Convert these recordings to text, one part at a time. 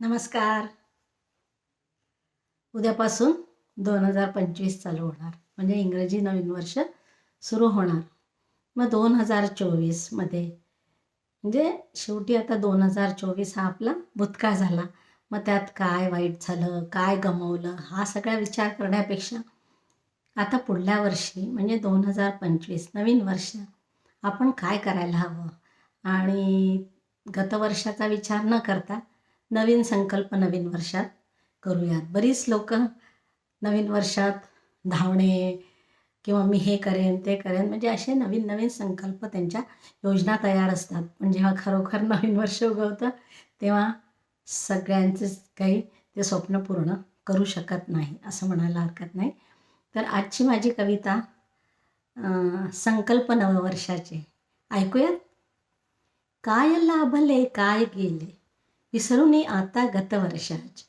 नमस्कार. उद्यापासून दोन हजार पंचवीस चालू होणार. म्हणजे इंग्रजी नवीन वर्ष सुरू होणार. मग दोन हजार चोवीसमध्ये म्हणजे शेवटी आता दोन हजार चोवीस हा आपला भूतकाळ झाला. मग त्यात काय वाईट झालं काय गमवलं हा सगळा विचार करण्यापेक्षा आता पुढल्या वर्षी म्हणजे दोन हजार पंचवीस नवीन वर्ष आपण काय करायला हवं? आणि गतवर्षाचा विचार न करता नवीन संकल्प नवीन वर्षात करूयात. बरीच लोक नवीन वर्षात धावणे किंवा मी हे करेन ते करेन म्हणजे असे नवीन नवीन संकल्प त्यांच्या योजना तयार असतात. पण जेव्हा खरोखर नवीन वर्ष उगवतं तेव्हा सगळ्यांचेच काही ते स्वप्न पूर्ण करू शकत नाही असं म्हणायला हरकत नाही. तर आजची माझी कविता संकल्प नववर्षाचे. ऐकूयात? काय लाभले काय गेले? विसरून आता गतवर्षाच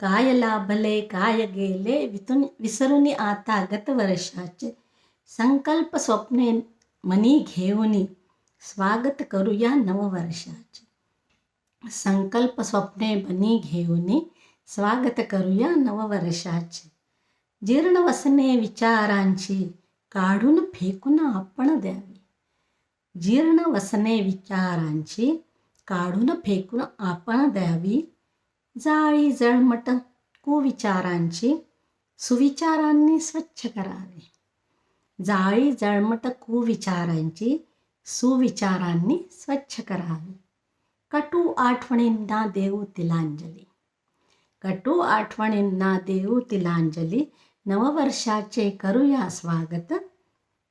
काय लाभले काय गेले वितून विसरून आता गतवर्षाचे संकल्प स्वप्ने मनी घेऊनी स्वागत करूया नववर्षाचे संकल्प स्वप्ने मनी घेऊनी स्वागत करूया नववर्षाचे जीर्ण वसने विचारांची काढून फेकून आपण द्यावी जीर्ण वसने विचारांची काढून फेकून आपण द्यावी. जाळी जळमट कुविचारांची सुविचारांनी स्वच्छ करावी. जाळी जळमट कुविचारांची सुविचारांनी स्वच्छ करावी. कटू आठवणींना देऊ तिलांजली. कटू आठवणींना देऊ तिलांजली. नववर्षाचे करूया स्वागत.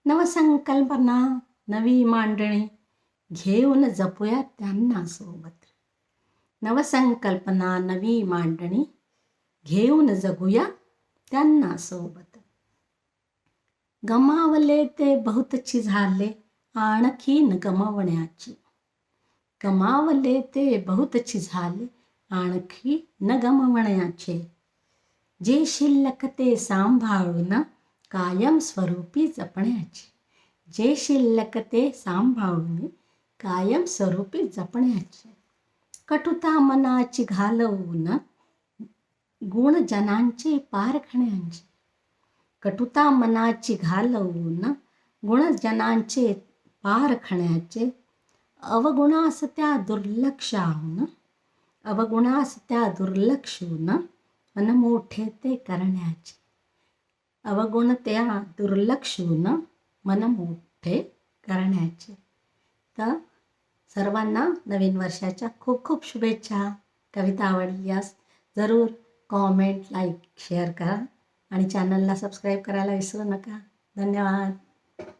नवसंकल्पना नवी मांडणी घेऊन जपूया त्यांना सोबत. नवसंकल्पना नवी मांडणी घेऊन जगूया त्यांना सोबत. गमावले ते बहुतची झाले आणखीन गमावण्याची. गमावले ते बहुतची झाले आणखी न गमवण्याचे. जे शिल्लक ते सांभाळून कायम स्वरूपी जपण्याचे. जे शिल्लक ते सांभाळून कायम स्वरूपी जपण्याचे. कटुता मनाची घालवून गुणजनांचे पारखण्याचे कटुता मनाची घालवून गुणजनांचे पारखण्याचे अवगुणास त्या दुर्लक्षाहून अवगुणास त्या दुर्लक्षून मन मोठे ते करण्याचे. अवगुण त्या दुर्लक्षून मन मोठे करण्याचे. तर सर्वांना नवीन वर्षाच्या खूप खूप शुभेच्छा. कविता आवडल्यास जरूर कॉमेंट लाईक शेअर करा. आणि चॅनलला सबस्क्राईब करायला विसरू नका. धन्यवाद.